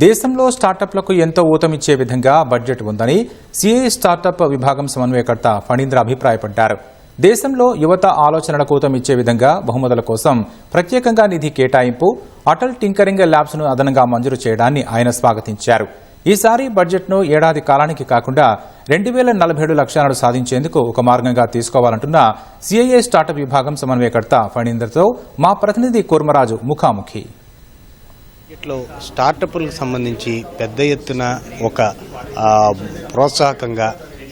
దేశంలో స్టార్టప్లకు ఎంతో ఊతమిచ్చే విధంగా బడ్జెట్ ఉందని సిఐ స్టార్టప్ విభాగం సమన్వయకర్త ఫణీంద్ర అభిప్రాయపడ్డారు. దేశంలో యువత ఆలోచనలకు ఊతమిచ్చే విధంగా బహుమతుల కోసం ప్రత్యేకంగా నిధి కేటాయింపు అటల్ టింకరింగ్ ల్యాబ్స్ను అదనంగా మంజూరు చేయడాన్ని ఆయన స్వాగతించారు. ఈసారి బడ్జెట్ను ఏడాది కాలానికి కాకుండా రెండు వేల నలభై ఏడు లక్ష్యాలను సాధించేందుకు ఒక మార్గంగా తీసుకోవాలంటున్న సిఐఏ స్టార్టప్ విభాగం సమన్వయకర్త ఫణీందర్తో మా ప్రతినిధి కూర్మరాజు ముఖాముఖి. బడ్జెట్లో స్టార్టప్లకు సంబంధించి పెద్ద ఎత్తున ఒక ప్రోత్సాహకంగా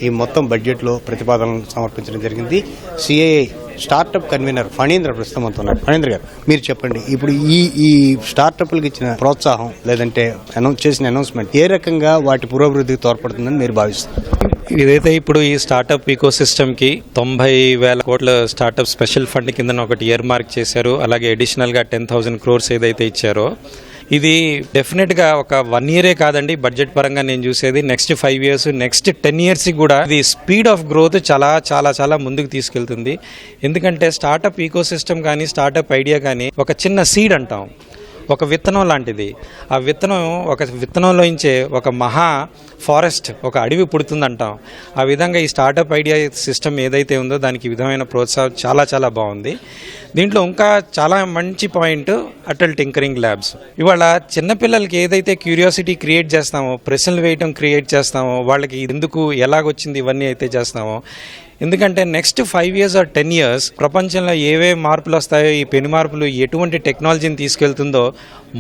ఈ మొత్తం బడ్జెట్లో ప్రతిపాదనలు సమర్పించడం జరిగింది. సిఐఐ స్టార్టప్ కన్వీనర్ ఫణీంద్ర ప్రస్తుతం ఉన్నారు. ఫణీంద్ర గారు మీరు చెప్పండి ఇప్పుడు ఈ ఈ స్టార్టప్లకు ఇచ్చిన ప్రోత్సాహం లేదంటే అనౌన్స్ చేసిన అనౌన్స్మెంట్ ఏ రకంగా వాటి పురోభివృద్ధికి తోడ్పడుతుందని మీరు భావిస్తున్నారు? ఇదైతే ఇప్పుడు ఈ స్టార్టప్ ఈకో తొంభై వేల కోట్ల స్టార్టప్ స్పెషల్ ఫండ్ కింద ఒకటి ఇయర్ మార్క్ చేశారు. అలాగే అడిషనల్గా టెన్ థౌసండ్ క్రోర్స్ ఏదైతే ఇచ్చారో ఇది డెఫినెట్గా ఒక వన్ ఇయరే కాదండి. బడ్జెట్ పరంగా నేను చూసేది next five years next ten years కూడా ఇది స్పీడ్ ఆఫ్ గ్రోత్ చాలా చాలా చాలా ముందుకు తీసుకెళ్తుంది. ఎందుకంటే స్టార్టప్ ఈకో సిస్టమ్ కానీ స్టార్టప్ ఐడియా కానీ ఒక చిన్న సీడ్ అంటాం. ఒక విత్తనం లాంటిది. ఆ విత్తనం ఒక విత్తనంలోంచే ఒక మహా ఫారెస్ట్ ఒక అడవి పుడుతుందంటాం. ఆ విధంగా ఈ స్టార్టప్ ఐడియా సిస్టమ్ ఏదైతే ఉందో దానికి విధమైన ప్రోత్సాహం చాలా చాలా బాగుంది. దీంట్లో ఇంకా చాలా మంచి పాయింట్ అటల్ టింకరింగ్ ల్యాబ్స్. ఇవాళ చిన్నపిల్లలకి ఏదైతే క్యూరియాసిటీ క్రియేట్ చేస్తామో ప్రశ్నలు వేయటం క్రియేట్ చేస్తామో వాళ్ళకి ఎందుకు ఎలాగొచ్చింది ఇవన్నీ అయితే చేస్తామో ఎందుకంటే next five years or ten years ప్రపంచంలో ఏవే మార్పులు వస్తాయో ఈ పెను మార్పులు ఎటువంటి టెక్నాలజీని తీసుకెళ్తుందో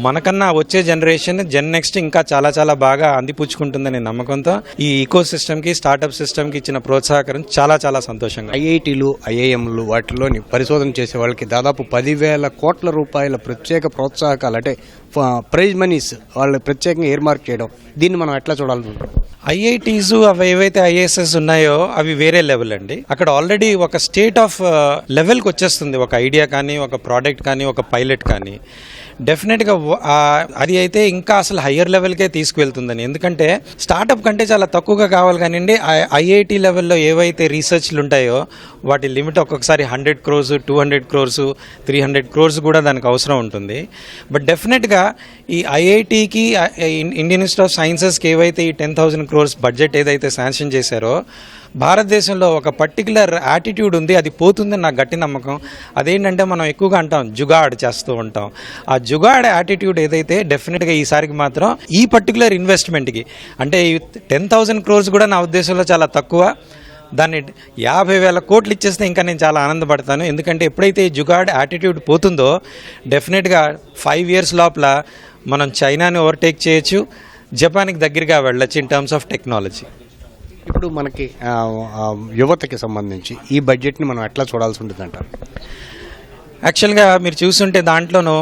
మనకన్నా వచ్చే జనరేషన్ జెన్ నెక్స్ట్ ఇంకా చాలా చాలా బాగా అందిపుచ్చుకుంటుందనే నమ్మకంతో ఈ ఈకో సిస్టమ్కి స్టార్టప్ సిస్టమ్కి ఇచ్చిన ప్రోత్సాహకరం చాలా చాలా సంతోషంగా ఐఐటీలు ఐఐఎంలు వాటిలోని పరిశోధన చేసే వాళ్ళకి దాదాపు పదివేల కోట్ల రూపాయల ప్రత్యేక ప్రోత్సాహకాలు అంటే ప్రైజ్ మనీస్ వాళ్ళు ప్రత్యేకంగా ఎయిర్ మార్క్ చేయడం. దీన్ని మనం ఎట్లా చూడాలనుకుంటున్నాం ఐఐటీస్ అవి ఏవైతే ఐఏఎస్ఎస్ ఉన్నాయో అవి వేరే లెవెల్ అండి. అక్కడ ఆల్రెడీ ఒక స్టేట్ ఆఫ్ లెవెల్కి వచ్చేస్తుంది. ఒక ఐడియా కానీ ఒక ప్రోడక్ట్ కానీ ఒక పైలట్ కానీ. డెఫినెట్గా అది అయితే ఇంకా అసలు హయ్యర్ లెవెల్కే తీసుకువెళ్తుందని. ఎందుకంటే స్టార్టప్ కంటే చాలా తక్కువగా కావాలి కానివ్వండి ఐఐటి లెవెల్లో ఏవైతే రీసెర్చ్లు ఉంటాయో వాటి లిమిట్ ఒక్కొక్కసారి hundred crores two hundred crores three hundred crores కూడా దానికి అవసరం ఉంటుంది. బట్ డెఫినెట్గా ఈ ఐఐటికి ఇండియన్ ఇన్స్టిట్యూట్ ఆఫ్ సైన్సెస్కి ఏవైతే ఈ టెన్ థౌసండ్ క్రోర్స్ బడ్జెట్ ఏదైతే శాంక్షన్ చేశారో భారతదేశంలో ఒక పర్టికులర్ యాటిట్యూడ్ ఉంది అది పోతుందని నాకు గట్టి నమ్మకం. అదేంటంటే మనం ఎక్కువగా అంటాం జుగాడ్ చేస్తూ ఉంటాం. ఆ జుగాడ్ యాటిట్యూడ్ ఏదైతే డెఫినెట్గా ఈసారికి మాత్రం ఈ పర్టికులర్ ఇన్వెస్ట్మెంట్కి అంటే ఈ టెన్ థౌజండ్ క్రోర్స్ కూడా నా ఉద్దేశంలో చాలా తక్కువ. దాన్ని యాభై వేల కోట్లు ఇచ్చేస్తే ఇంకా నేను చాలా ఆనందపడతాను. ఎందుకంటే ఎప్పుడైతే ఈ జుగాడ్ యాటిట్యూడ్ పోతుందో డెఫినెట్గా ఫైవ్ ఇయర్స్ లోపల మనం చైనాని ఓవర్టేక్ చేయొచ్చు జపాన్కి దగ్గరగా వెళ్ళొచ్చు ఇన్ టర్మ్స్ ఆఫ్ టెక్నాలజీ ఇప్పుడు మనకి యువతకి సంబంధించి ఈ బడ్జెట్ని మనం ఎట్లా చూడాల్సి ఉంటుంది అంటారు యాక్చువల్గా మీరు చూస్తుంటే దాంట్లోనూ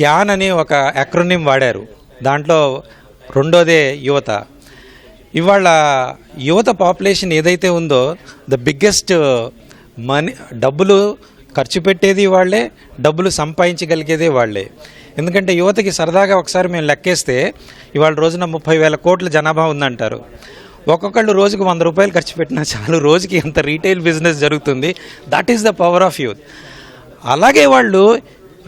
గ్యాన్ అని ఒక అక్రోనిమ్ వాడారు. దాంట్లో రెండోదే యువత. ఇవాళ యువత పాపులేషన్ ఏదైతే ఉందో ద బిగ్గెస్ట్ మనీ డబ్బులు ఖర్చు పెట్టేది వాళ్ళే డబ్బులు సంపాదించగలిగేది వాళ్ళే. ఎందుకంటే యువతకి సరదాగా ఒకసారి మేము లెక్కేస్తే ఇవాళ రోజున ముప్పై వేల కోట్ల జనాభా ఉందంటారు. ఒక్కొక్కళ్ళు రోజుకు వంద రూపాయలు ఖర్చు పెట్టినా చాలు రోజుకి ఎంత రీటైల్ బిజినెస్ జరుగుతుంది. That is the power of youth అలాగే వాళ్ళు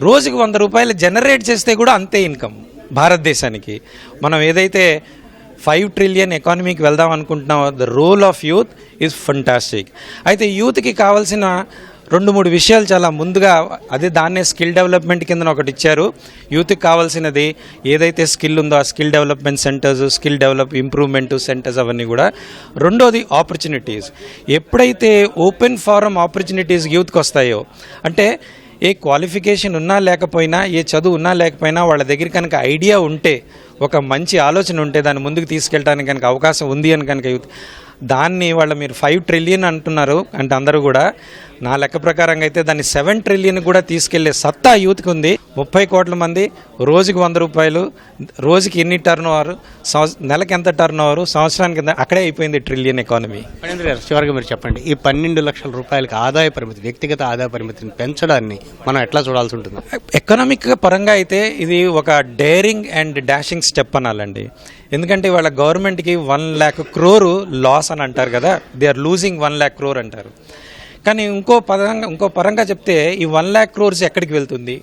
రోజుకి వంద రూపాయలు జనరేట్ చేస్తే కూడా అంతే ఇన్కమ్ భారతదేశానికి. మనం ఏదైతే ఫైవ్ ట్రిలియన్ ఎకానమీకి వెళ్దాం అనుకుంటున్నాం. The role of youth is fantastic అయితే యూత్కి కావాల్సిన రెండు మూడు విషయాలు చాలా ముందుగా అదే దాన్నే స్కిల్ డెవలప్మెంట్ కింద ఒకటి ఇచ్చారు. యూత్కి కావాల్సినది ఏదైతే స్కిల్ ఉందో ఆ skill development centres skill develop improvement centres అవన్నీ కూడా. రెండోది ఆపర్చునిటీస్. ఎప్పుడైతే ఓపెన్ ఫారం ఆపర్చునిటీస్ యూత్కి వస్తాయో అంటే ఏ క్వాలిఫికేషన్ ఉన్నా లేకపోయినా ఏ చదువు ఉన్నా లేకపోయినా వాళ్ళ దగ్గర కనుక ఐడియా ఉంటే ఒక మంచి ఆలోచన ఉంటే దాన్ని ముందుకు తీసుకెళ్ళడానికి కనుక అవకాశం ఉంది అని కనుక యూత్ దాన్ని వాళ్ళ మీరు ఫైవ్ ట్రిలియన్ అంటున్నారు అంటే అందరూ కూడా. నా లెక్క ప్రకారంగా అయితే దాన్ని సెవెన్ ట్రిలియన్ కూడా తీసుకెళ్ళే సత్తా యూత్కి ఉంది. ముప్పై కోట్ల మంది రోజుకి వంద రూపాయలు రోజుకి ఎన్ని టర్న్ ఓవర్ నెలకి ఎంత టర్న్ ఓవర్ సంవత్సరానికి ఎంత అక్కడే అయిపోయింది ట్రిలియన్ ఎకానమీ గారు చివరిగా మీరు చెప్పండి. ఈ పన్నెండు లక్షల రూపాయలకి ఆదాయ పరిమితి వ్యక్తిగత ఆదాయ పరిమితిని పెంచడాన్ని మనం ఎట్లా చూడాల్సి ఉంటుంది? ఎకనామిక్ పరంగా అయితే ఇది ఒక డేరింగ్ అండ్ డాషింగ్ స్టెప్ అనాలండి. ఎందుకంటే వాళ్ళ గవర్నమెంట్కి వన్ ల్యాక్ క్రోరు లాస్ అని అంటారు కదా they are losing one lakh crore అంటారు. కానీ ఇంకో పరంగా ఇంకో పరంగా చెప్తే ఈ వన్ ల్యాక్ క్రోర్స్ ఎక్కడికి వెళ్తుంది?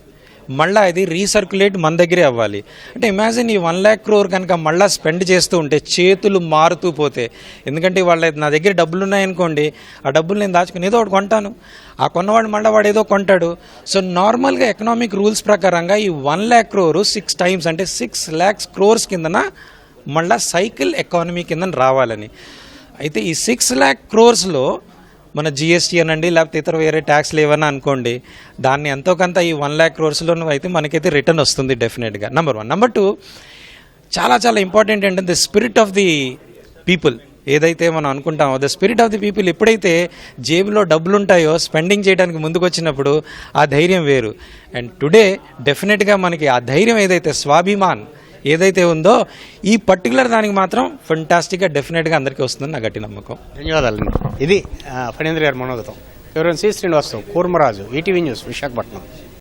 మళ్ళీ అది రీసర్క్యులేట్ మన దగ్గరే అవ్వాలి. అంటే ఇమాజిన్ ఈ వన్ ల్యాక్ క్రోర్ కనుక మళ్ళీ స్పెండ్ చేస్తూ ఉంటే చేతులు మారుతూ పోతే ఎందుకంటే వాళ్ళ నా దగ్గర డబ్బులు ఉన్నాయనుకోండి ఆ డబ్బులు నేను దాచుకుని ఏదో ఒకటి కొంటాను. ఆ కొన్నవాడు మళ్ళీ వాడు ఏదో కొంటాడు. సో నార్మల్గా ఎకనామిక్ రూల్స్ ప్రకారంగా ఈ one lakh crore six times అంటే సిక్స్ ల్యాక్స్ క్రోర్స్ కిందన మళ్ళీ సైకిల్ ఎకానమీ కింద రావాలని. అయితే ఈ సిక్స్ ల్యాక్ క్రోర్స్లో మన జిఎస్టీ అనండి లేకపోతే ఇతర వేరే ట్యాక్స్లు ఏమన్నా అనుకోండి దాన్ని ఎంతో కొంత ఈ వన్ ల్యాక్ క్రోర్స్లో అయితే మనకైతే రిటర్న్ వస్తుంది డెఫినెట్గా నెంబర్ వన్ నెంబర్ టూ చాలా చాలా ఇంపార్టెంట్ ఏంటంటే స్పిరిట్ ఆఫ్ ది పీపుల్ ఏదైతే మనం అనుకుంటామో the spirit of the people ఎప్పుడైతే జేబులో డబ్బులు ఉంటాయో స్పెండింగ్ చేయడానికి ముందుకు వచ్చినప్పుడు ఆ ధైర్యం వేరు. అండ్ టుడే డెఫినెట్గా మనకి ఆ ధైర్యం ఏదైతే స్వాభిమాన్ ఏదైతే ఉందో ఈ పర్టికులర్ దానికి మాత్రం ఫంటాస్టిక్గా డెఫినెట్గా అందరికీ వస్తుందని నా గట్టి నమ్మకం. ధన్యవాదాలండి. ఇది ఫణేంద్ర ఫణీంద్ర గారి మనోగతం. వివరం శ్రీ శ్రీనివాసరావు కూర్మరాజు ఈటీవీ న్యూస్ విశాఖపట్నం.